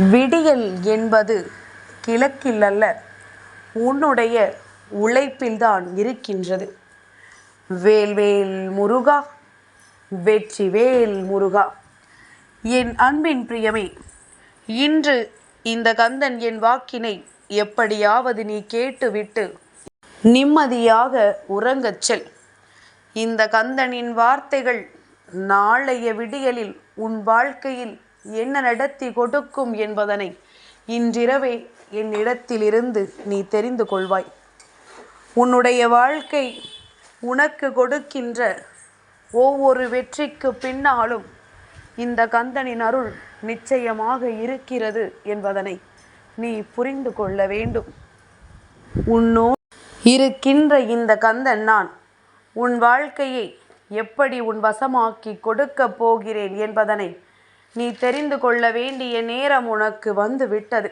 விடியல் என்பது கிழக்கில் அல்ல உன்னுடைய உழைப்பில்தான் இருக்கின்றது. வேல்வேல் முருகா வெற்றி வேல் முருகா. என் அன்பின் பிரியமே இன்று இந்த கந்தன் என் வாக்கினை எப்படியாவது நீ கேட்டுவிட்டு நிம்மதியாக உறங்கச் செல். இந்த கந்தனின் வார்த்தைகள் நாளைய விடியலில் உன் வாழ்க்கையில் என்ன நடத்தி கொடுக்கும் என்பதனை இன்றிரவே என்னிடத்திலிருந்து நீ தெரிந்து கொள்வாய். உன்னுடைய வாழ்க்கை உனக்கு கொடுக்கின்ற ஒவ்வொரு வெற்றிக்கு பின்னாலும் இந்த கந்தனின் அருள் நிச்சயமாக இருக்கிறது என்பதனை நீ புரிந்து கொள்ள வேண்டும். உன்னோ இருக்கின்ற இந்த கந்தன் நான் உன் வாழ்க்கையை எப்படி உன் வசமாக்கி கொடுக்கப் போகிறேன் என்பதனை நீ தெரிந்து கொள்ள வேண்டிய நேரம் உனக்கு வந்து விட்டது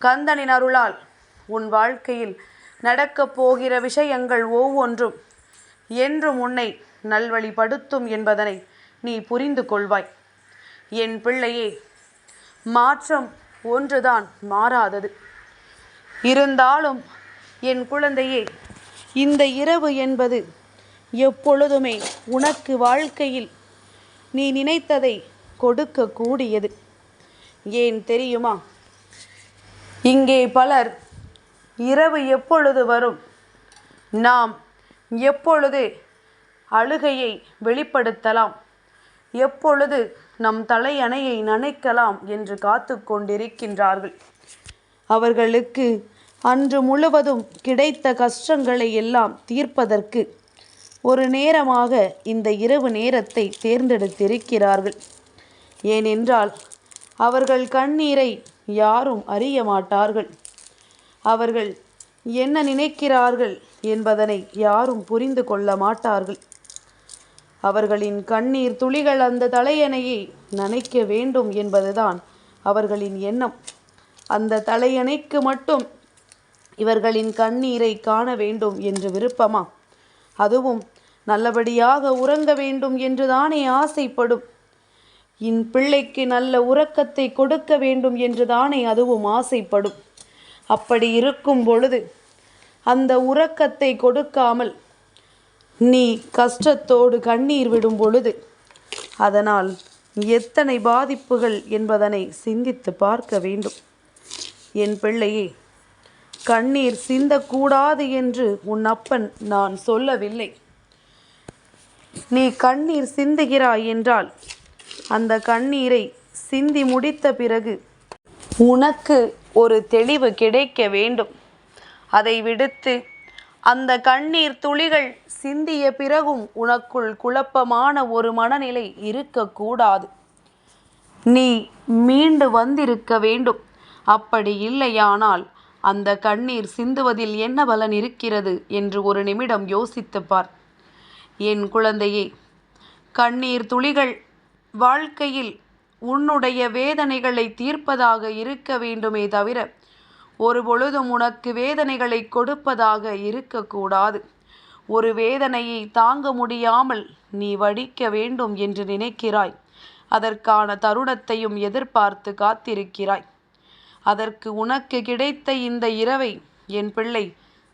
கந்தனின் அருளால் உன் வாழ்க்கையில் நடக்கப் போகிற விஷயங்கள் ஒவ்வொன்றும் என்றும் உன்னை நல்வழிப்படுத்தும் என்பதனை நீ புரிந்து கொள்வாய். என் பிள்ளையே மாற்றம் ஒன்றுதான் மாறாதது. இருந்தாலும் என் குழந்தையே இந்த இரவு என்பது எப்பொழுதுமே உனக்கு வாழ்க்கையில் நீ நினைத்ததை கொடுக்கக்கூடியது. ஏன் தெரியுமா? இங்கே பலர் இரவு எப்பொழுது வரும்? நாம் எப்பொழுது அழுகையை வெளிப்படுத்தலாம். எப்பொழுது நம் தலையணையை நனைக்கலாம் என்று காத்து கொண்டிருக்கின்றார்கள். அவர்களுக்கு அன்று முழுவதும் கிடைத்த கஷ்டங்களை எல்லாம் தீர்ப்பதற்கு ஒரு நேரமாக இந்த இரவு நேரத்தை தேர்ந்தெடுத்திருக்கிறார்கள். ஏனென்றால் அவர்கள் கண்ணீரை யாரும் அறிய மாட்டார்கள். அவர்கள் என்ன நினைக்கிறார்கள் என்பதனை யாரும் புரிந்து கொள்ள மாட்டார்கள். அவர்களின் கண்ணீர் துளிகள் அந்த தலையணையை நனைக்க வேண்டும் என்பதுதான் அவர்களின் எண்ணம். அந்த தலையணைக்கு மட்டும் இவர்களின் கண்ணீரை காண வேண்டும் என்று விருப்பமா? அதுவும் நல்லபடியாக உறங்க வேண்டும் என்றுதானே ஆசைப்படும். என் பிள்ளைக்கு நல்ல உறக்கத்தை கொடுக்க வேண்டும் என்று தானே அதுவும் ஆசைப்படும். அப்படி இருக்கும் பொழுது அந்த உறக்கத்தை கொடுக்காமல் நீ கஷ்டத்தோடு கண்ணீர் விடும் பொழுது அதனால் எத்தனை பாதிப்புகள் என்பதனை சிந்தித்து பார்க்க வேண்டும். என் பிள்ளையே கண்ணீர் சிந்தக்கூடாது என்று உன் அப்பன் நான் சொல்லவில்லை. நீ கண்ணீர் சிந்துகிறாய் என்றால் அந்த கண்ணீரை சிந்தி முடித்த பிறகு உனக்கு ஒரு தெளிவு கிடைக்க வேண்டும். அதை விடுத்து அந்த கண்ணீர் துளிகள் சிந்திய பிறகும் உனக்குள் குழப்பமான ஒரு மனநிலை இருக்கக்கூடாது. நீ மீண்டு வந்திருக்க வேண்டும். அப்படி இல்லையானால் அந்த கண்ணீர் சிந்துவதில் என்ன பலன் இருக்கிறது? என்று ஒரு நிமிடம் யோசித்து பார். என் குழந்தையே கண்ணீர் துளிகள் வாழ்க்கையில் உன்னுடைய வேதனைகளை தீர்ப்பதாக இருக்க வேண்டுமே தவிர ஒரு பொழுதும் உனக்கு வேதனைகளை கொடுப்பதாக இருக்கக்கூடாது. ஒரு வேதனையை தாங்க முடியாமல் நீ வடிக்க வேண்டும் என்று நினைக்கிறாய். அதற்கான தருணத்தையும் எதிர்பார்த்து காத்திருக்கிறாய். அதற்கு உனக்கு கிடைத்த இந்த இரவை என் பிள்ளை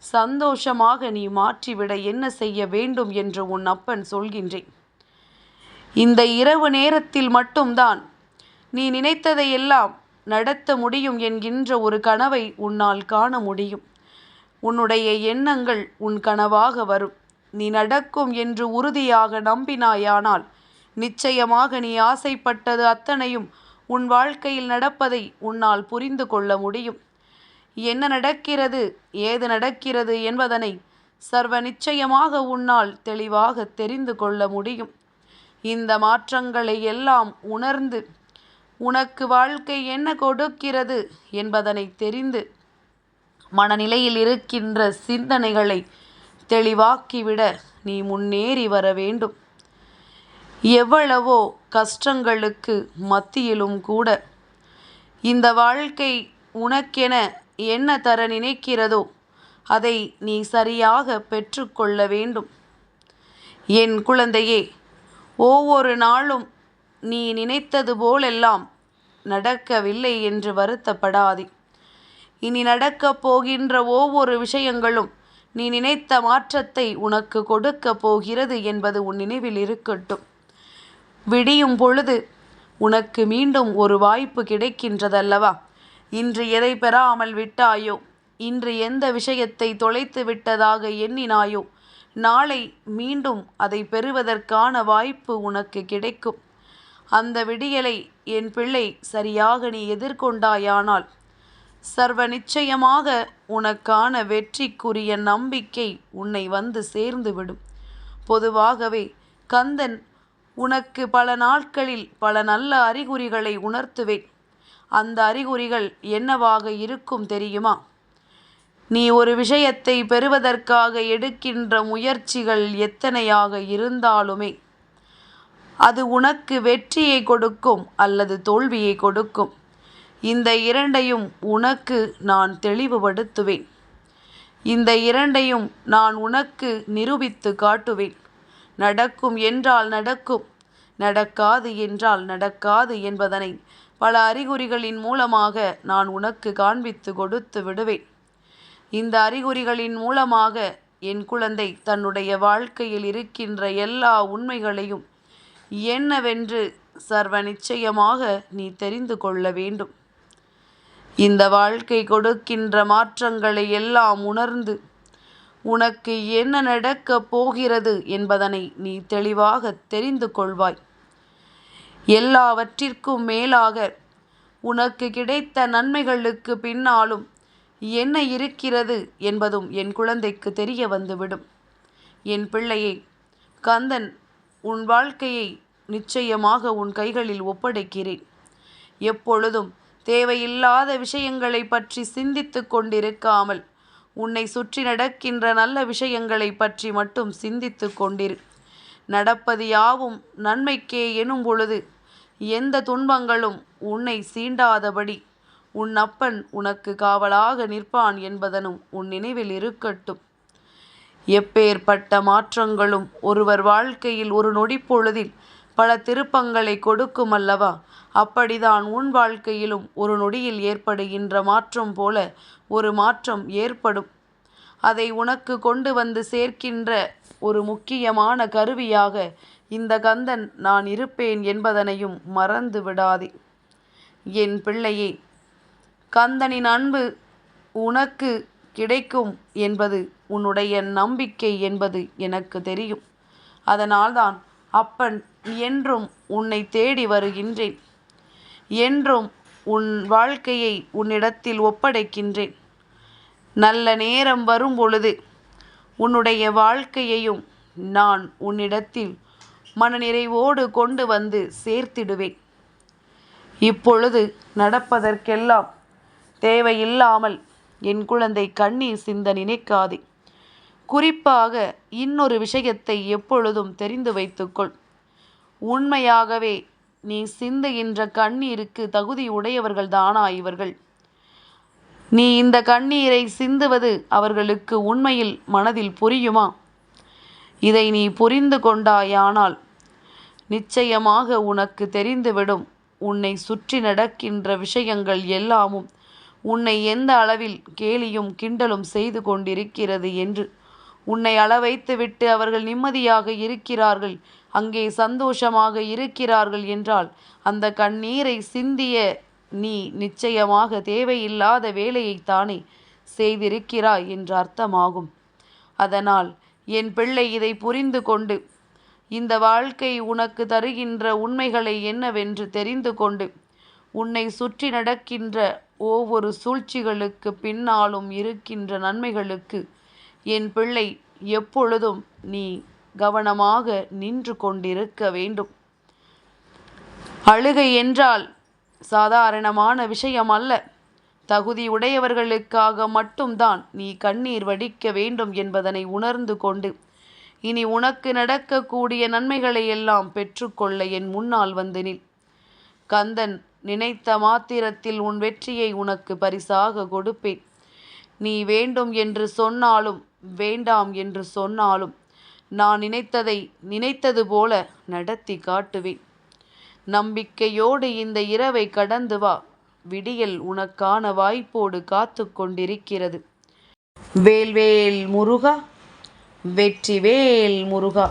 சந்தோஷமாக நீ மாற்றிவிட என்ன செய்ய வேண்டும் என்று உன் அப்பன் சொல்கின்றேன். இந்த இரவு நேரத்தில் மட்டும்தான் நீ நினைத்ததையெல்லாம் நடத்த முடியும் என்கின்ற ஒரு கனவை உன்னால் காண முடியும். உன்னுடைய எண்ணங்கள் உன் கனவாக வரும். நீ நடக்கும் என்று உறுதியாக நம்பினாயானால் நிச்சயமாக நீ ஆசைப்பட்டது அத்தனையும் உன் வாழ்க்கையில் நடப்பதை உன்னால் புரிந்து கொள்ள முடியும். என்ன நடக்கிறது ஏது நடக்கிறது என்பதனை சர்வ நிச்சயமாக உன்னால் தெளிவாக தெரிந்து கொள்ள முடியும். இந்த மாற்றங்களை எல்லாம் உணர்ந்து உனக்கு வாழ்க்கை என்ன கொடுக்கிறது என்பதனை தெரிந்து மனநிலையில் இருக்கின்ற சிந்தனைகளை தெளிவாக்கிவிட நீ முன்னேறி வர வேண்டும். எவ்வளவோ கஷ்டங்களுக்கு மத்தியிலும் கூட இந்த வாழ்க்கை உனக்கென என்ன தர நினைக்கிறதோ அதை நீ சரியாக பெற்றுக்கொள்ள வேண்டும். என் குழந்தையே ஒவ்வொரு நாளும் நீ நினைத்தது போலெல்லாம் நடக்கவில்லை என்று வருத்தப்படாதே. இனி நடக்கப் போகின்ற ஒவ்வொரு விஷயங்களும் நீ நினைத்த மாற்றத்தை உனக்கு கொடுக்கப் போகிறது என்பது உன் நினைவில் இருக்கட்டும். விடியும் பொழுது உனக்கு மீண்டும் ஒரு வாய்ப்பு கிடைக்கின்றதல்லவா? இன்று எதை பெறாமல் விட்டாயோ? இன்று எந்த விஷயத்தை தொலைத்து விட்டதாக எண்ணினாயோ? நாளை மீண்டும் அதை பெறுவதற்கான வாய்ப்பு உனக்கு கிடைக்கும். அந்த விடியலை என் பிள்ளை சரியாக நீ எதிர்கொண்டாயானால் சர்வ நிச்சயமாக உனக்கான வெற்றிக்குரிய நம்பிக்கை உன்னை வந்து சேர்ந்துவிடும். பொதுவாகவே கந்தன் உனக்கு பல நாட்களில் பல நல்ல அறிகுறிகளை உணர்த்துவேன். அந்த அறிகுறிகள் என்னவாக இருக்கும் தெரியுமா? நீ ஒரு விஷயத்தை பெறுவதற்காக எடுக்கின்ற முயற்சிகள் எத்தனையாக இருந்தாலுமே அது உனக்கு வெற்றியை கொடுக்கும் அல்லது தோல்வியை கொடுக்கும். இந்த இரண்டையும் உனக்கு நான் தெளிவுபடுத்துவேன். இந்த இரண்டையும் நான் உனக்கு நிரூபித்து காட்டுவேன். நடக்கும் என்றால் நடக்கும் நடக்காது என்றால் நடக்காது என்பதனை பல அறிகுறிகளின் மூலமாக நான் உனக்கு காண்பித்து கொடுத்து விடுவேன். இந்த அறிகுறிகளின் மூலமாக என் குழந்தை தன்னுடைய வாழ்க்கையில் இருக்கின்ற எல்லா உண்மைகளையும் என்னவென்று சர்வ நிச்சயமாக நீ தெரிந்து கொள்ள வேண்டும். இந்த வாழ்க்கை கொடுக்கின்ற மாற்றங்களை எல்லாம் உணர்ந்து உனக்கு என்ன நடக்கப் போகிறது என்பதனை நீ தெளிவாக தெரிந்து கொள்வாய். எல்லாவற்றிற்கும் மேலாக உனக்கு கிடைத்த நன்மைகளுக்கு பின்னாலும் என்ன இருக்கிறது என்பதும் என் குழந்தைக்கு தெரிய வந்துவிடும். என் பிள்ளையை கந்தன் உன் வாழ்க்கையை நிச்சயமாக உன் கைகளில் ஒப்படைக்கிறேன். எப்பொழுதும் தேவையில்லாத விஷயங்களை பற்றி சிந்தித்து கொண்டிருக்காமல் உன்னை சுற்றி நடக்கின்ற நல்ல விஷயங்களை பற்றி மட்டும் சிந்தித்து கொண்டிரு. நடப்பது யாவும் நன்மைக்கே எனும் பொழுது எந்த துன்பங்களும் உன்னை சீண்டாதபடி உன் அப்பன் உனக்கு காவலாக நிற்பான் என்பதனும் உன் நினைவில் இருக்கட்டும். எப்பேற்பட்ட மாற்றங்களும் ஒருவர் வாழ்க்கையில் ஒரு நொடிப்பொழுதில் பல திருப்பங்களை கொடுக்கும் அல்லவா அப்படிதான் உன் வாழ்க்கையிலும் ஒரு நொடியில் ஏற்படுகின்ற மாற்றம் போல ஒரு மாற்றம் ஏற்படும். அதை உனக்கு கொண்டு வந்து சேர்க்கின்ற ஒரு முக்கியமான கருவியாக இந்த கந்தன் நான் இருப்பேன் என்பதனையும் மறந்து விடாதே என் பிள்ளையே கந்தனின் அன்பு உனக்கு கிடைக்கும் என்பது உன்னுடைய நம்பிக்கை என்பது எனக்கு தெரியும். அதனால்தான் அப்பன் என்றும் உன்னை தேடி வருகின்றேன். என்றும் உன் வாழ்க்கையை உன்னிடத்தில் ஒப்படைக்கின்றேன். நல்ல நேரம் வரும் பொழுது உன்னுடைய வாழ்க்கையையும் நான் உன்னிடத்தில் மனநிறைவோடு கொண்டு வந்து சேர்த்திடுவேன். இப்பொழுது நடப்பதற்கெல்லாம் தேவையில்லாமல் என் குழந்தை கண்ணீர் சிந்த நினைக்காதே. குறிப்பாக இன்னொரு விஷயத்தை எப்பொழுதும் தெரிந்து வைத்துக்கொள். உண்மையாகவே நீ சிந்துகின்ற கண்ணீருக்கு தகுதி உடையவர்கள் தானா இவர்கள்? நீ இந்த கண்ணீரை சிந்துவது அவர்களுக்கு உண்மையில் மனதில் புரியுமா? இதை நீ புரிந்து கொண்டாயானால் நிச்சயமாக உனக்கு தெரிந்துவிடும். உன்னை சுற்றி நடக்கின்ற விஷயங்கள் எல்லாமும் உன்னை எந்த அளவில் கேலியும் கிண்டலும் செய்து கொண்டிருக்கிறது என்று. உன்னை அளவைத்துவிட்டு அவர்கள் நிம்மதியாக இருக்கிறார்கள் அங்கே சந்தோஷமாக இருக்கிறார்கள் என்றால் அந்த கண்ணீரை சிந்திய நீ நிச்சயமாக தேவையில்லாத வேலையைத்தானே செய்திருக்கிறாய் என்று அர்த்தமாகும். அதனால் என் பிள்ளை இதை புரிந்து கொண்டு இந்த வாழ்க்கை உனக்கு தருகின்ற உண்மைகளை என்னவென்று தெரிந்து கொண்டு உன்னை சுற்றி நடக்கின்ற ஒவ்வொரு சூழ்ச்சிகளுக்கு பின்னாலும் இருக்கின்ற நன்மைகளுக்கு என் பிள்ளை எப்பொழுதும் நீ கவனமாக நின்று கொண்டிருக்க வேண்டும். அழுகை என்றால் சாதாரணமான விஷயம் அல்ல தகுதி உடையவர்களுக்காக மட்டும்தான் நீ கண்ணீர் வடிக்க வேண்டும் என்பதனை உணர்ந்து கொண்டு இனி உனக்கு நடக்கக்கூடிய நன்மைகளை எல்லாம் பெற்றுக்கொள்ள என் முன்னால் வந்து நில். கந்தன் நினைத்த மாத்திரத்தில் உன் வெற்றியை உனக்கு பரிசாக கொடுப்பேன். நீ வேண்டும் என்று சொன்னாலும் வேண்டாம் என்று சொன்னாலும் நான் நினைத்ததை நினைத்தது போல நடத்தி காட்டுவேன். நம்பிக்கையோடு இந்த இரவை கடந்து வா. விடியல் உனக்கான வாய்ப்போடு காத்து கொண்டிருக்கிறது. வேல்வேல் முருகா வெற்றிவேல் முருகா.